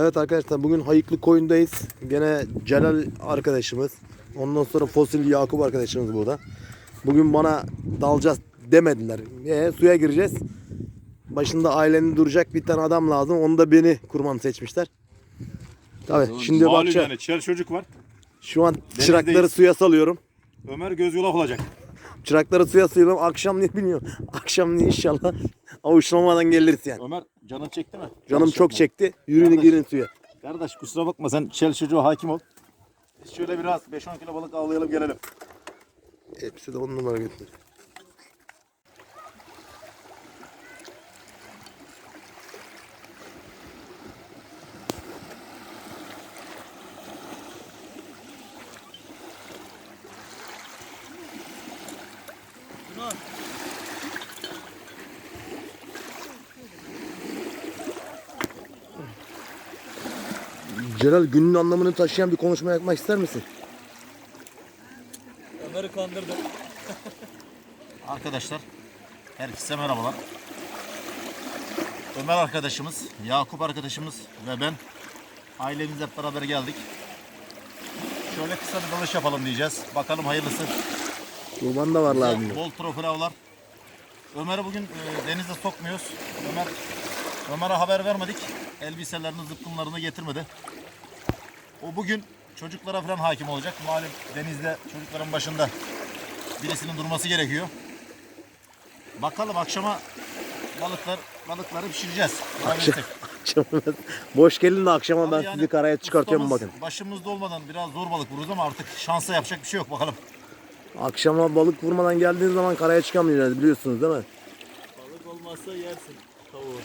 Evet arkadaşlar bugün Hayıklı Koyun'dayız. Gene Celal arkadaşımız. Ondan sonra Fosil Yakup arkadaşımız burada. Bugün bana dalacağız demediler. E, suya gireceğiz. Başında ailenin duracak bir tane adam lazım. Onu da beni kurmanı seçmişler. Tabii şimdi Malum bakacağım. yani çel çocuk var. Şu an çırakları suya salıyorum. Ömer göz yulak olacak. Çırakları suya salıyorum. Akşam ne bilmiyorum. Akşam ne inşallah avuçlamadan geliriz yani. Ömer canın çekti mi? Canım Yanlış çok çekti. Yürüyün Kardeş. girin suya. Kardeş kusura bakma sen çel çocuğa hakim ol. Biz şöyle biraz 5-10 kilo balık avlayalım gelelim. Hepsi de on numara götür. Celal günün anlamını taşıyan bir konuşma yapmak ister misin? Ömer'i kandırdım. Arkadaşlar herkese merhabalar. Ömer arkadaşımız, Yakup arkadaşımız ve ben ailemizle hep beraber geldik. Şöyle kısa bir dalış yapalım diyeceğiz. Bakalım hayırlısı. Kurban da var lazım. Bol, bol trofeo avlar. Ömer'i bugün e, denize sokmuyoruz. Ömer Ömer'e haber vermedik. Elbiselerini, zıpkınlarını getirmedi. O bugün çocuklara falan hakim olacak. Malum denizde çocukların başında birisinin durması gerekiyor. Bakalım akşama balıklar balıkları pişireceğiz. Akşam, boş gelin de akşama Abi ben yani sizi karaya çıkartıyorum bakın. Başımızda olmadan biraz zor balık vururuz ama artık şansa yapacak bir şey yok bakalım. Akşama balık vurmadan geldiğiniz zaman karaya çıkamayacağız biliyorsunuz değil mi? Balık olmazsa yersin tavuğu.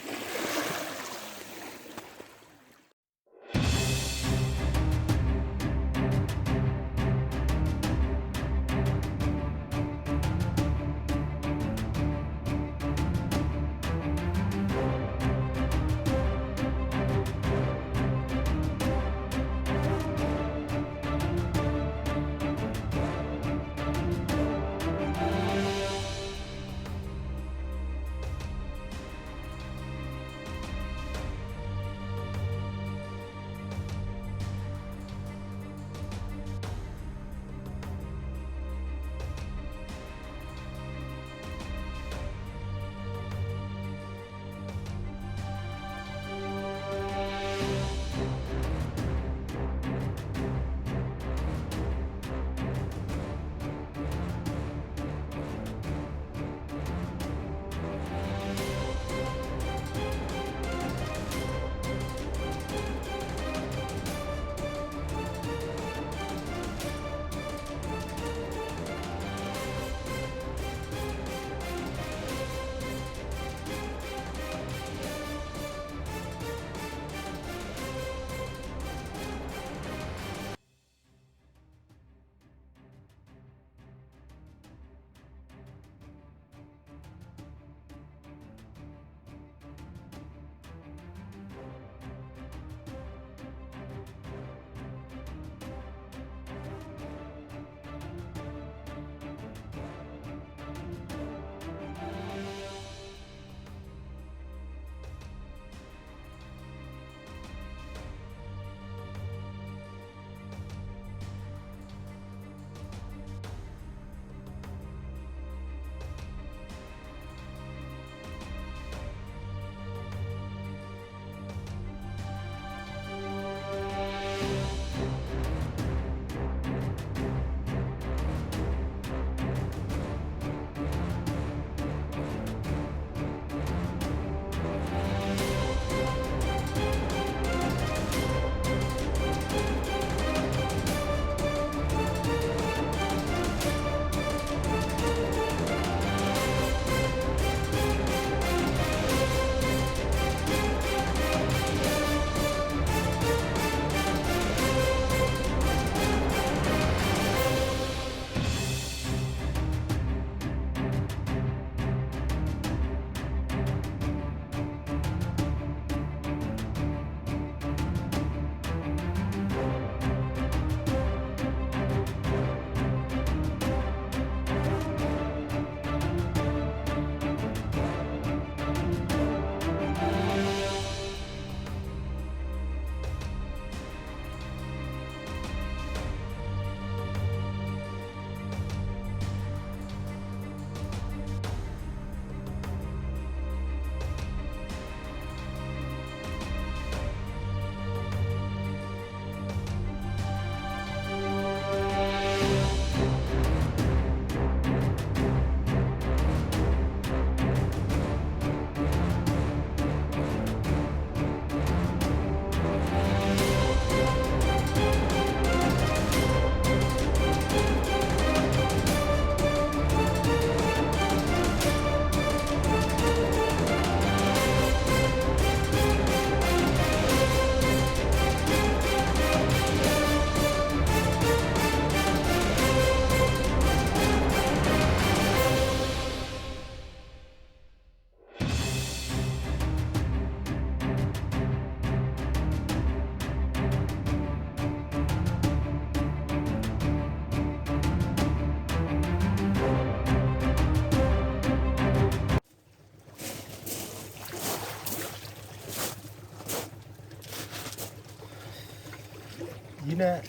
Yine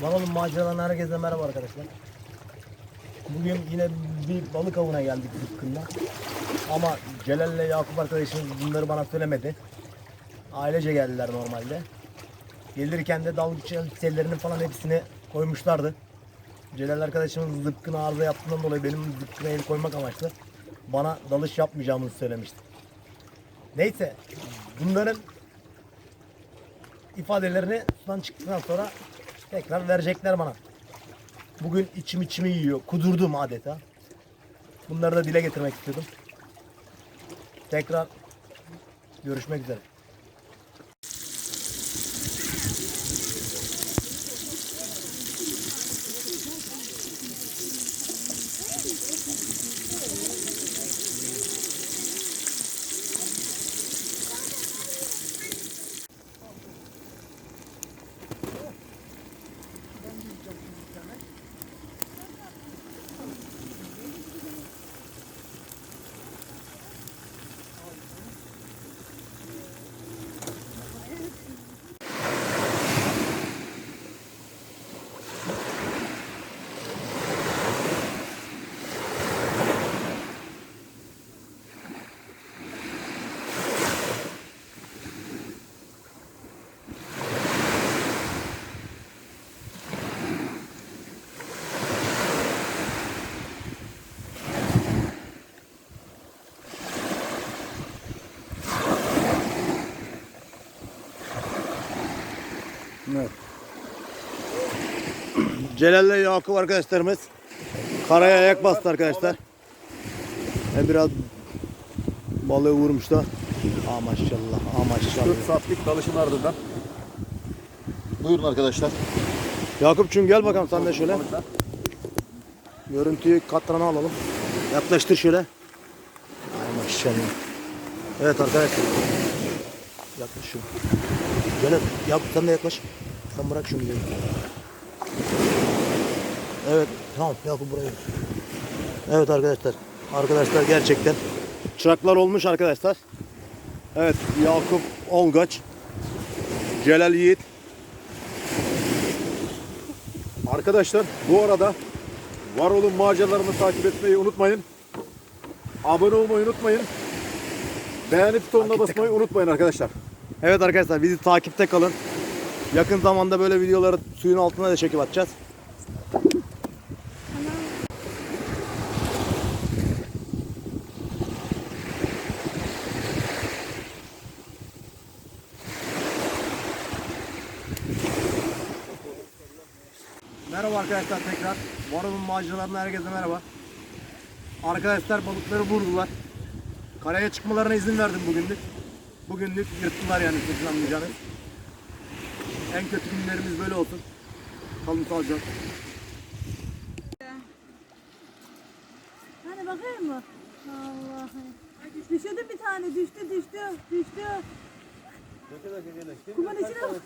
Varol'un maceralarına herkese merhaba arkadaşlar. Bugün yine bir balık avına geldik Zıkkın'da. Ama Celal ile Yakup arkadaşımız bunları bana söylemedi. Ailece geldiler normalde. Gelirken de dalgıç elbiselerini falan hepsini koymuşlardı. Celal arkadaşımız zıpkın arıza yaptığından dolayı benim zıpkına el koymak amaçlı bana dalış yapmayacağımızı söylemişti. Neyse bunların ifadelerini sudan çıktıktan sonra tekrar verecekler bana. Bugün içim içimi yiyor. Kudurdum adeta. Bunları da dile getirmek istedim. Tekrar görüşmek üzere. Evet. Celal ile Yakup arkadaşlarımız karaya ayak bastı arkadaşlar. E biraz balığı vurmuş da. Aa maşallah, aa maşallah. 4 saatlik dalışın ardından. Buyurun arkadaşlar. Yakup'cum gel bakalım sen de şöyle. Görüntüyü katrana alalım. Yaklaştır şöyle. Ay maşallah. Evet arkadaşlar. Yaklaş Gel Yakup sen de yaklaş. Sen bırak şunu. gel. Evet tamam Yakup buraya. Evet arkadaşlar. Arkadaşlar gerçekten çıraklar olmuş arkadaşlar. Evet Yakup Olgaç. Celal Yiğit. Arkadaşlar bu arada var olun maceralarımı takip etmeyi unutmayın. Abone olmayı unutmayın. Beğenip butonuna basmayı unutmayın arkadaşlar. Evet arkadaşlar bizi takipte kalın. Yakın zamanda böyle videoları suyun altına da çekip atacağız. Merhaba arkadaşlar tekrar. Varol'un maceralarına herkese merhaba. Arkadaşlar balıkları vurdular. Karaya çıkmalarına izin verdim bugünlük. Bugünlük yırttılar yani sizin anlayacağınız. En kötü günlerimiz böyle olsun. Kalın sağlıcakla. Hani bakayım mı? Allah'ım. Düşürdü bir tane düştü düştü düştü. Kumun içine bak.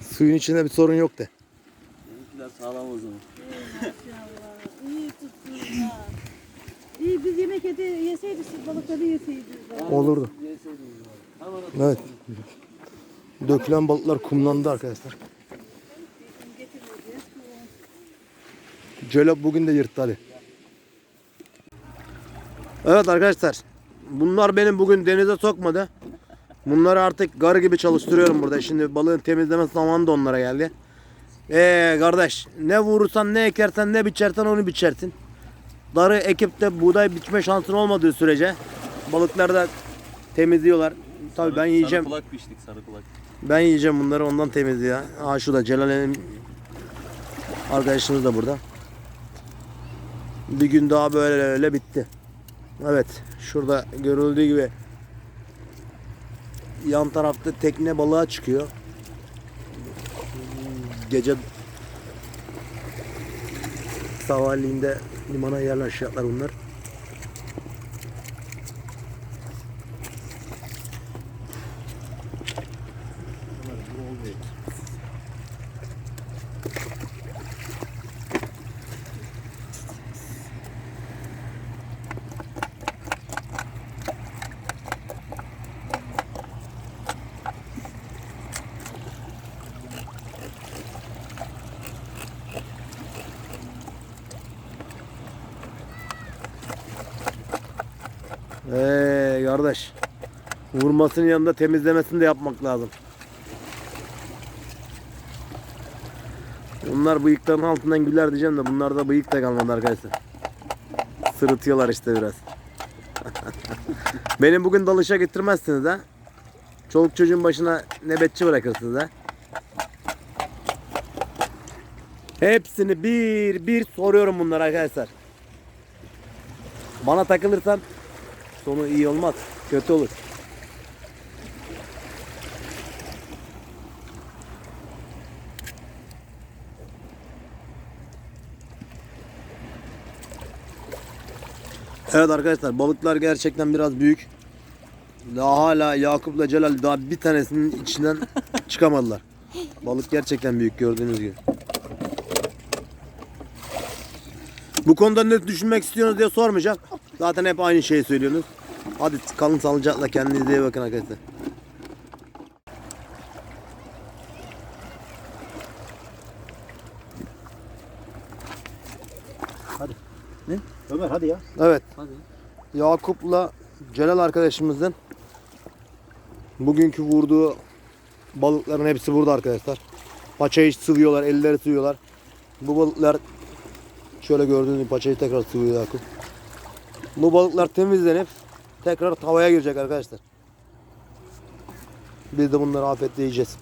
Suyun içinde bir sorun yok de. Benimkiler sağlam o zaman. Maşallah. İyi tuttun ya. İyi biz yemek yedi, yeseydik siz balıkları yeseydiniz. Olurdu. Evet. Dökülen balıklar kumlandı arkadaşlar. Cölop bugün de yırttı hadi. Evet arkadaşlar. Bunlar benim bugün denize sokmadı. Bunları artık gar gibi çalıştırıyorum burada. Şimdi balığın temizleme zamanı da onlara geldi. Eee kardeş ne vurursan ne ekersen ne biçersen onu biçersin. Darı ekip de buğday biçme şansın olmadığı sürece balıkları da temizliyorlar. Tabii ben yiyeceğim. Sarı kulak piştik sarı kulak. Ben yiyeceğim bunları ondan temizliyor. Aa şu da Celal'in arkadaşımız da burada. Bir gün daha böyle öyle bitti. Evet şurada görüldüğü gibi yan tarafta tekne balığa çıkıyor. Gece sabahleyiğinde limana yerleşecekler bunlar. Kardeş. Vurmasının yanında temizlemesini de yapmak lazım. Bunlar bıyıkların altından güler diyeceğim de bunlarda bıyık da kalmadı arkadaşlar. Sırıtıyorlar işte biraz. Benim bugün dalışa getirmezsiniz ha. Çoluk çocuğun başına nöbetçi bırakırsınız ha. Hepsini bir bir soruyorum bunlara arkadaşlar. Bana takılırsan sonu iyi olmaz. Kötü olur. Evet arkadaşlar balıklar gerçekten biraz büyük. Daha hala Yakup'la Celal daha bir tanesinin içinden çıkamadılar. Balık gerçekten büyük gördüğünüz gibi. Bu konuda ne düşünmek istiyorsunuz diye sormayacağım. Zaten hep aynı şeyi söylüyorsunuz. Hadi kalın sağlıcakla kendinize iyi bakın arkadaşlar. Ömer hadi ya. Evet. Hadi. Yakup'la Celal arkadaşımızın bugünkü vurduğu balıkların hepsi burada arkadaşlar. Paçayı sıvıyorlar, elleri sıvıyorlar. Bu balıklar şöyle gördüğünüz gibi paçayı tekrar sıvıyor Yakup. Bu balıklar temizlenip tekrar tavaya girecek arkadaşlar. Biz de bunları afiyetle yiyeceğiz.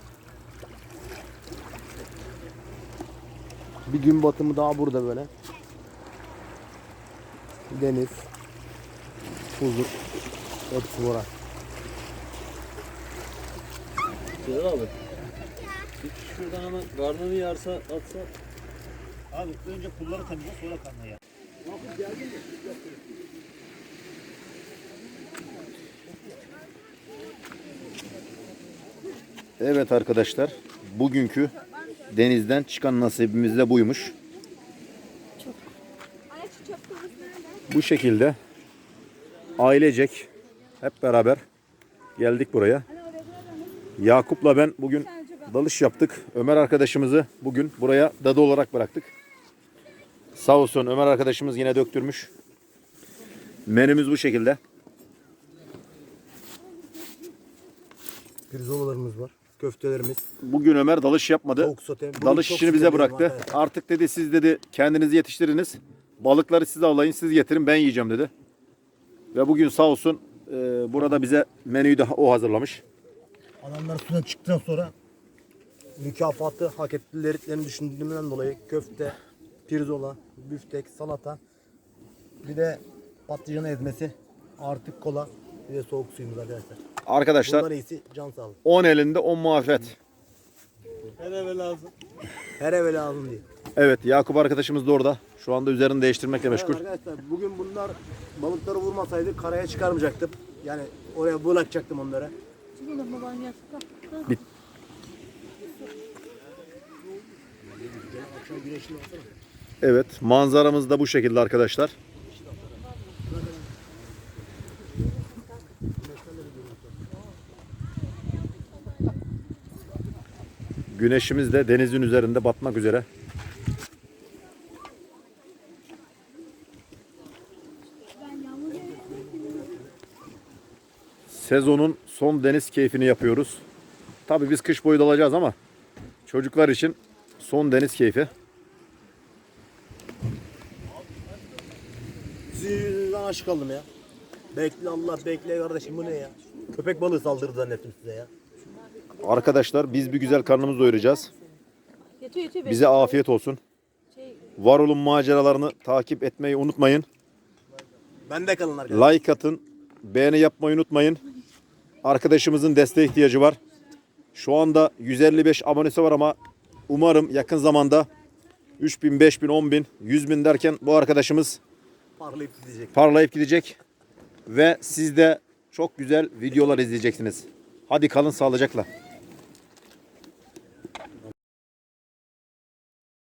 Bir gün batımı daha burada böyle. Deniz, huzur, hepsi var. Celal abi. Bir şuradan hemen karnını yarsa atsa Abi önce pulları temizle sonra karnına ya. Evet arkadaşlar, bugünkü denizden çıkan nasibimiz de buymuş. Bu şekilde ailecek hep beraber geldik buraya. Yakup'la ben bugün dalış yaptık. Ömer arkadaşımızı bugün buraya dadı olarak bıraktık. Sağ olsun Ömer arkadaşımız yine döktürmüş. Menümüz bu şekilde. Pirzolalarımız var, köftelerimiz, Bugün Ömer dalış yapmadı. tavuk sote. Bugün Dalış çok işini bize sinirliyim bıraktı. arkadaşlar. Artık dedi siz dedi kendinizi yetiştiriniz. Balıkları siz avlayın, siz getirin ben yiyeceğim dedi. Ve bugün sağ olsun e, burada bize menüyü de o hazırlamış. Adamlar sudan çıktıktan sonra mükafatı hak ettiklerini düşündüğümden dolayı köfte, pirzola, büftek, salata, bir de patlıcan ezmesi, artık kola, bir de soğuk suyumuz arkadaşlar. Arkadaşlar Bunlar iyisi can sağlığı. 10 elinde 10 muafiyet. Her eve lazım diye. Evet Yakup arkadaşımız da orada. Şu anda üzerini değiştirmekle meşgul. Evet arkadaşlar bugün bunlar balıkları vurmasaydı karaya çıkarmayacaktım. Yani oraya bırakacaktım onları. Şimdi de baban yatsın. Evet manzaramız da bu şekilde arkadaşlar. Güneşimiz de denizin üzerinde batmak üzere. Sezonun son deniz keyfini yapıyoruz. Tabii biz kış boyu dalacağız ama çocuklar için son deniz keyfi. Yüzünüzden aşık kaldım ya. Bekle Allah bekle kardeşim bu ne ya? Köpek balığı saldırdı zannettim size ya. Arkadaşlar biz bir güzel karnımızı doyuracağız. Bize afiyet olsun. Şey, Var olun maceralarını takip etmeyi unutmayın. Ben de kalın arkadaşlar. Like atın. Beğeni yapmayı unutmayın. Arkadaşımızın desteğe ihtiyacı var. Şu anda 155 abonesi var ama umarım yakın zamanda 3000, 5000, 10000, 100 bin derken bu arkadaşımız Parlayıp gidecek. parlayıp gidecek. Ve siz de çok güzel videolar izleyeceksiniz. Hadi kalın sağlıcakla.